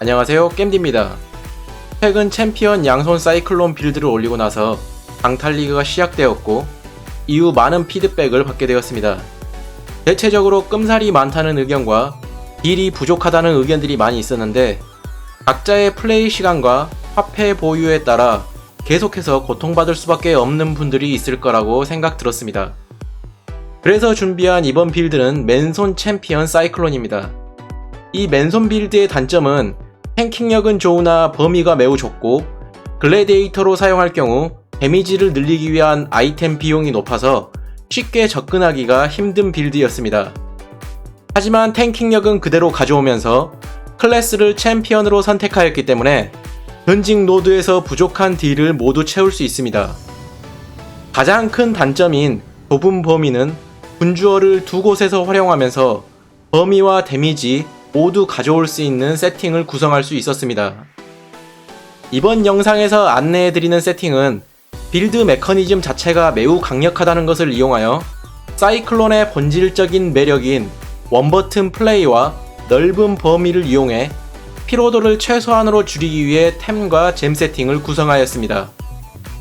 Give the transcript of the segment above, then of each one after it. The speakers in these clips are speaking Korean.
안녕하세요 겜디입니다. 최근 챔피언 양손 사이클론 빌드를 올리고 나서 강탈리그가 시작되었고 이후 많은 피드백을 받게 되었습니다. 대체적으로 끔살이 많다는 의견과 딜이 부족하다는 의견들이 많이 있었는데 각자의 플레이 시간과 화폐 보유에 따라 계속해서 고통받을 수밖에 없는 분들이 있을 거라고 생각 들었습니다. 그래서 준비한 이번 빌드는 맨손 챔피언 사이클론입니다. 이 맨손 빌드의 단점은 탱킹력은 좋으나 범위가 매우 좁고 글래디에이터로 사용할 경우 데미지를 늘리기 위한 아이템 비용이 높아서 쉽게 접근하기가 힘든 빌드였습니다. 하지만 탱킹력은 그대로 가져오면서 클래스를 챔피언으로 선택하였기 때문에 전직 노드에서 부족한 딜을 모두 채울 수 있습니다. 가장 큰 단점인 좁은 범위는 군주어를 두 곳에서 활용하면서 범위와 데미지 모두 가져올 수 있는 세팅을 구성할 수 있었습니다. 이번 영상에서 안내해드리는 세팅은 빌드 메커니즘 자체가 매우 강력하다는 것을 이용하여 사이클론의 본질적인 매력인 원버튼 플레이와 넓은 범위를 이용해 피로도를 최소한으로 줄이기 위해 템과 잼 세팅을 구성하였습니다.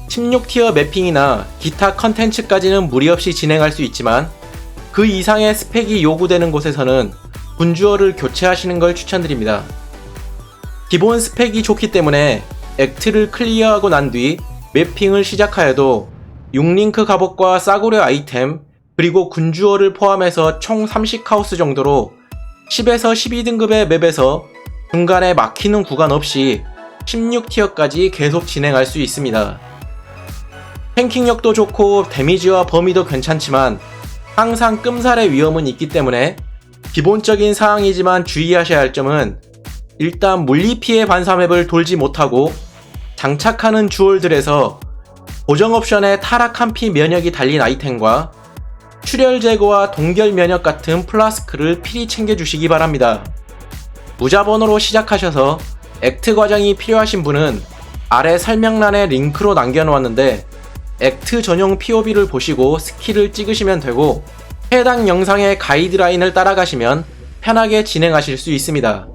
16티어 매핑이나 기타 컨텐츠까지는 무리 없이 진행할 수 있지만 그 이상의 스펙이 요구되는 곳에서는 군주어를 교체하시는 걸 추천드립니다. 기본 스펙이 좋기 때문에 액트를 클리어하고 난 뒤 매핑을 시작하여도 6링크 갑옷과 싸구려 아이템 그리고 군주어를 포함해서 총 30카우스 정도로 10에서 12등급의 맵에서 중간에 막히는 구간 없이 16티어까지 계속 진행할 수 있습니다. 탱킹력도 좋고 데미지와 범위도 괜찮지만 항상 끔살의 위험은 있기 때문에 기본적인 사항이지만 주의하셔야 할 점은 일단 물리 피해 반사 맵을 돌지 못하고 장착하는 주얼들에서 고정 옵션에 타락한 피 면역이 달린 아이템과 출혈 제거와 동결 면역 같은 플라스크를 필히 챙겨주시기 바랍니다. 무자본으로 시작하셔서 액트 과정이 필요하신 분은 아래 설명란에 링크로 남겨놓았는데 액트 전용 POB를 보시고 스킬을 찍으시면 되고 해당 영상의 가이드라인을 따라가시면 편하게 진행하실 수 있습니다.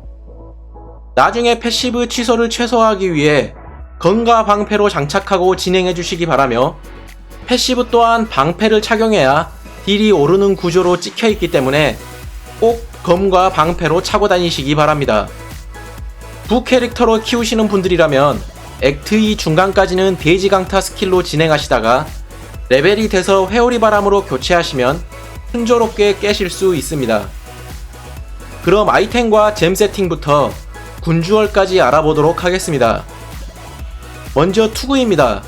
나중에 패시브 취소를 최소화하기 위해 건가 방패로 장착하고 진행해 주시기 바라며 패시브 또한 방패를 착용해야 딜이 오르는 구조로 찍혀 있기 때문에 꼭 검과 방패로 차고 다니시기 바랍니다. 부 캐릭터로 키우시는 분들이라면 액트 2 중간까지는 돼지 강타 스킬로 진행하시다가 레벨이 돼서 회오리 바람으로 교체하시면 순조롭게 깨실 수 있습니다. 그럼 아이템과 잼 세팅부터 군주얼까지 알아보도록 하겠습니다. 먼저 투구입니다.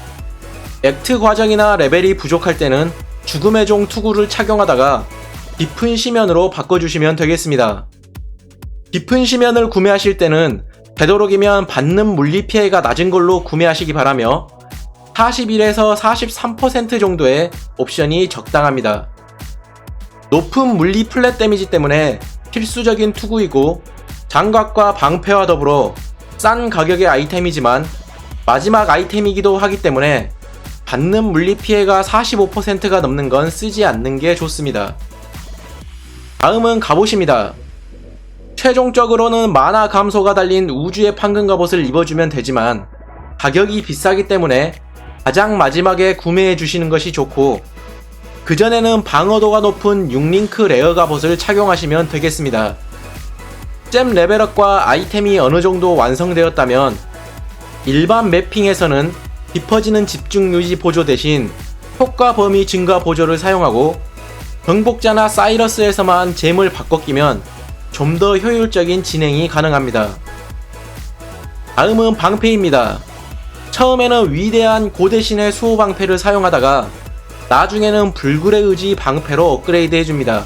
액트 과정이나 레벨이 부족할 때는 죽음의 종 투구를 착용하다가 깊은 시면으로 바꿔주시면 되겠습니다. 깊은 시면을 구매하실 때는 되도록이면 받는 물리 피해가 낮은 걸로 구매하시기 바라며 41에서 43% 정도의 옵션이 적당합니다. 높은 물리 플랫 데미지 때문에 필수적인 투구이고 장갑과 방패와 더불어 싼 가격의 아이템이지만 마지막 아이템이기도 하기 때문에 받는 물리 피해가 45%가 넘는 건 쓰지 않는 게 좋습니다. 다음은 갑옷입니다. 최종적으로는 만화 감소가 달린 우주의 판금 갑옷을 입어주면 되지만 가격이 비싸기 때문에 가장 마지막에 구매해 주시는 것이 좋고 그전에는 방어도가 높은 6링크 레어 갑옷을 착용하시면 되겠습니다. 잼 레벨업과 아이템이 어느 정도 완성되었다면 일반 매핑에서는 깊어지는 집중 유지 보조 대신 효과 범위 증가 보조를 사용하고 정복자나 사이러스에서만 잼을 바꿔 끼면 좀 더 효율적인 진행이 가능합니다. 다음은 방패입니다. 처음에는 위대한 고대신의 수호 방패를 사용하다가 나중에는 불굴의 의지 방패로 업그레이드 해줍니다.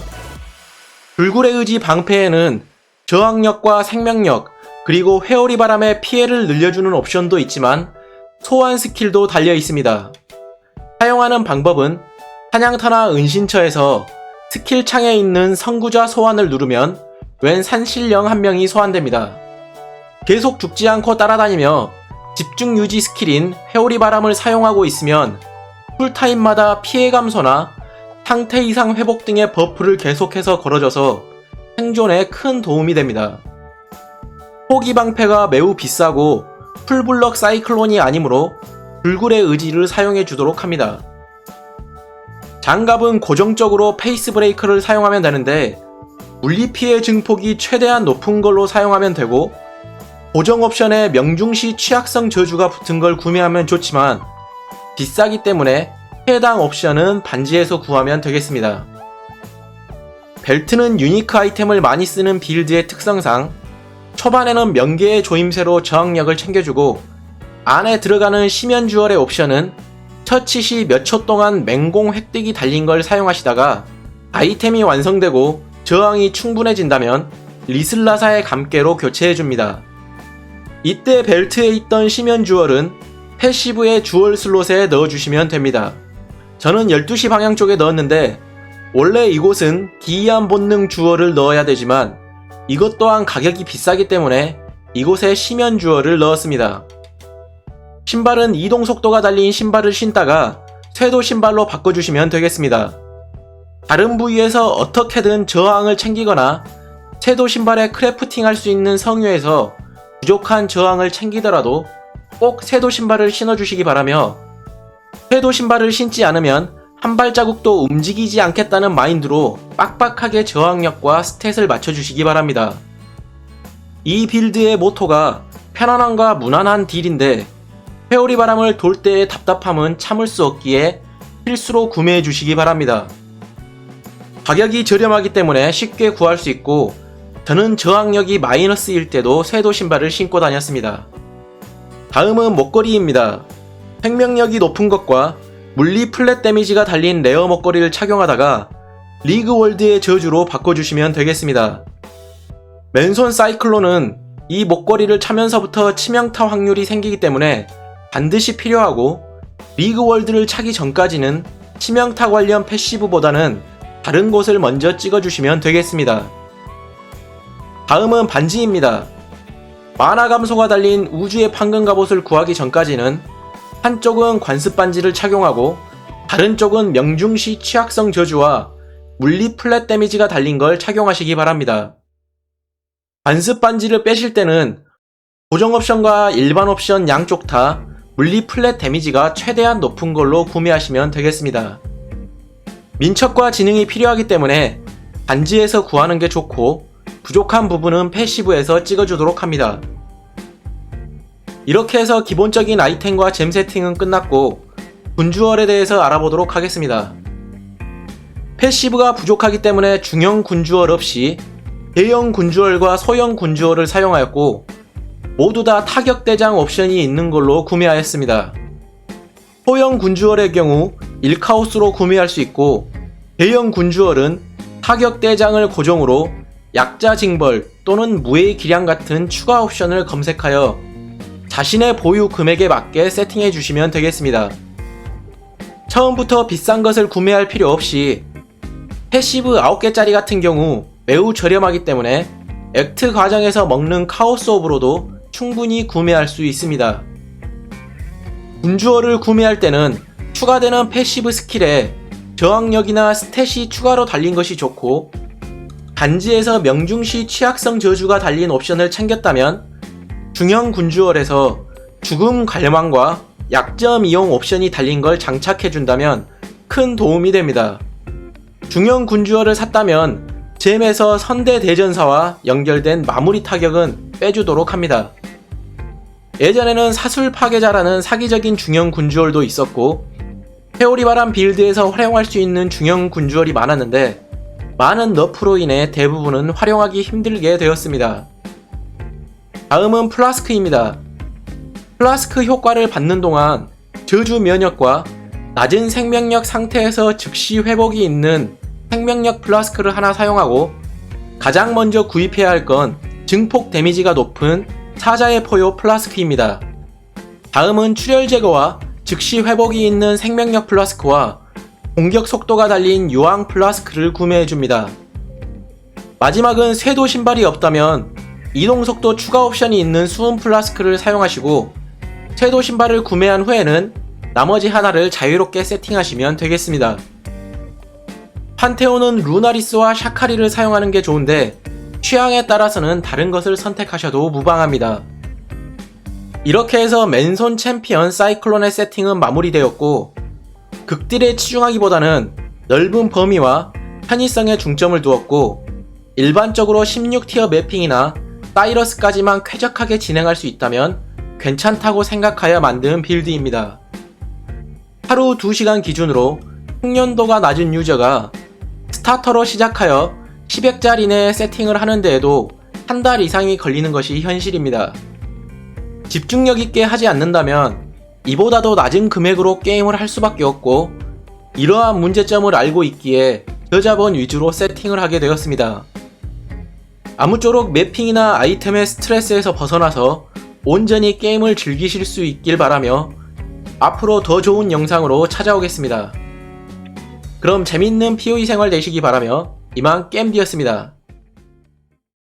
불굴의 의지 방패에는 저항력과 생명력, 그리고 회오리 바람의 피해를 늘려주는 옵션도 있지만 소환 스킬도 달려 있습니다. 사용하는 방법은 사냥터나 은신처에서 스킬 창에 있는 선구자 소환을 누르면 웬 산신령 한 명이 소환됩니다. 계속 죽지 않고 따라다니며 집중 유지 스킬인 회오리 바람을 사용하고 있으면 쿨타임마다 피해 감소나 상태 이상 회복 등의 버프를 계속해서 걸어줘서 생존에 큰 도움이 됩니다. 포기 방패가 매우 비싸고 풀블럭 사이클론이 아니므로 불굴의 의지를 사용해 주도록 합니다. 장갑은 고정적으로 페이스 브레이크를 사용하면 되는데 물리 피해 증폭이 최대한 높은 걸로 사용하면 되고 고정 옵션에 명중시 취약성 저주가 붙은 걸 구매하면 좋지만 비싸기 때문에 해당 옵션은 반지에서 구하면 되겠습니다. 벨트는 유니크 아이템을 많이 쓰는 빌드의 특성상 초반에는 명계의 조임새로 저항력을 챙겨주고 안에 들어가는 심연 주얼의 옵션은 처치 시 몇 초 동안 맹공 획득이 달린 걸 사용하시다가 아이템이 완성되고 저항이 충분해진다면 리슬라사의 감개로 교체해줍니다. 이때 벨트에 있던 심연 주얼은 패시브의 주얼 슬롯에 넣어주시면 됩니다. 저는 12시 방향 쪽에 넣었는데 원래 이곳은 기이한 본능 주얼을 넣어야 되지만 이것 또한 가격이 비싸기 때문에 이곳에 심연 주얼을 넣었습니다. 신발은 이동 속도가 달린 신발을 신다가 쇄도 신발로 바꿔주시면 되겠습니다. 다른 부위에서 어떻게든 저항을 챙기거나 쇄도 신발에 크래프팅 할 수 있는 성유에서 부족한 저항을 챙기더라도 꼭 쇄도 신발을 신어주시기 바라며 쇄도 신발을 신지 않으면 한 발자국도 움직이지 않겠다는 마인드로 빡빡하게 저항력과 스탯을 맞춰주시기 바랍니다. 이 빌드의 모토가 편안함과 무난한 딜인데 회오리 바람을 돌 때의 답답함은 참을 수 없기에 필수로 구매해 주시기 바랍니다. 가격이 저렴하기 때문에 쉽게 구할 수 있고 저는 저항력이 마이너스일 때도 쇄도 신발을 신고 다녔습니다. 다음은 목걸이입니다. 생명력이 높은 것과 물리 플랫 데미지가 달린 레어 목걸이를 착용하다가 리그 월드의 저주로 바꿔주시면 되겠습니다. 맨손 사이클론은 이 목걸이를 차면서부터 치명타 확률이 생기기 때문에 반드시 필요하고 리그 월드를 차기 전까지는 치명타 관련 패시브보다는 다른 곳을 먼저 찍어주시면 되겠습니다. 다음은 반지입니다. 만화 감소가 달린 우주의 판금 갑옷을 구하기 전까지는 한쪽은 관습 반지를 착용하고 다른 쪽은 명중시 취약성 저주와 물리 플랫 데미지가 달린 걸 착용하시기 바랍니다. 관습 반지를 빼실 때는 고정 옵션과 일반 옵션 양쪽 다 물리 플랫 데미지가 최대한 높은 걸로 구매하시면 되겠습니다. 민첩과 지능이 필요하기 때문에 반지에서 구하는 게 좋고 부족한 부분은 패시브에서 찍어주도록 합니다. 이렇게 해서 기본적인 아이템과 잼 세팅은 끝났고 군주얼에 대해서 알아보도록 하겠습니다. 패시브가 부족하기 때문에 중형 군주얼 없이 대형 군주얼과 소형 군주얼을 사용하였고 모두 다 타격 대장 옵션이 있는 걸로 구매하였습니다. 소형 군주얼의 경우 1카우스로 구매할 수 있고 대형 군주얼은 타격 대장을 고정으로 약자 징벌 또는 무의 기량 같은 추가 옵션을 검색하여 자신의 보유 금액에 맞게 세팅해 주시면 되겠습니다. 처음부터 비싼 것을 구매할 필요 없이 패시브 9개짜리 같은 경우 매우 저렴하기 때문에 액트 과정에서 먹는 카오스 오브로도 충분히 구매할 수 있습니다. 군주어를 구매할 때는 추가되는 패시브 스킬에 저항력이나 스탯이 추가로 달린 것이 좋고 단지에서 명중시 취약성 저주가 달린 옵션을 챙겼다면 중형 군주얼에서 죽음 갈망과 약점 이용 옵션이 달린 걸 장착해준다면 큰 도움이 됩니다. 중형 군주얼을 샀다면 잼에서 선대 대전사와 연결된 마무리 타격은 빼주도록 합니다. 예전에는 사술 파괴자라는 사기적인 중형 군주얼도 있었고 회오리 바람 빌드에서 활용할 수 있는 중형 군주얼이 많았는데 많은 너프로 인해 대부분은 활용하기 힘들게 되었습니다. 다음은 플라스크입니다. 플라스크 효과를 받는 동안 저주 면역과 낮은 생명력 상태에서 즉시 회복이 있는 생명력 플라스크를 하나 사용하고 가장 먼저 구입해야 할 건 증폭 데미지가 높은 사자의 포효 플라스크입니다. 다음은 출혈 제거와 즉시 회복이 있는 생명력 플라스크와 공격 속도가 달린 유황 플라스크를 구매해줍니다. 마지막은 쇄도 신발이 없다면 이동 속도 추가 옵션이 있는 수은 플라스크를 사용하시고 쇄도 신발을 구매한 후에는 나머지 하나를 자유롭게 세팅하시면 되겠습니다. 판테온은 루나리스와 샤카리를 사용하는 게 좋은데 취향에 따라서는 다른 것을 선택하셔도 무방합니다. 이렇게 해서 맨손 챔피언 사이클론의 세팅은 마무리되었고 극딜에 치중하기보다는 넓은 범위와 편의성에 중점을 두었고 일반적으로 16티어 매핑이나 사이러스까지만 쾌적하게 진행할 수 있다면 괜찮다고 생각하여 만든 빌드입니다. 하루 2시간 기준으로 숙련도가 낮은 유저가 스타터로 시작하여 10획짜리 이내에 세팅을 하는 데에도 한 달 이상이 걸리는 것이 현실입니다. 집중력 있게 하지 않는다면 이보다도 낮은 금액으로 게임을 할 수밖에 없고 이러한 문제점을 알고 있기에 여자본 위주로 세팅을 하게 되었습니다. 아무쪼록 매핑이나 아이템의 스트레스에서 벗어나서 온전히 게임을 즐기실 수 있길 바라며 앞으로 더 좋은 영상으로 찾아오겠습니다. 그럼 재밌는 POE 생활 되시기 바라며 이만 겜디였습니다.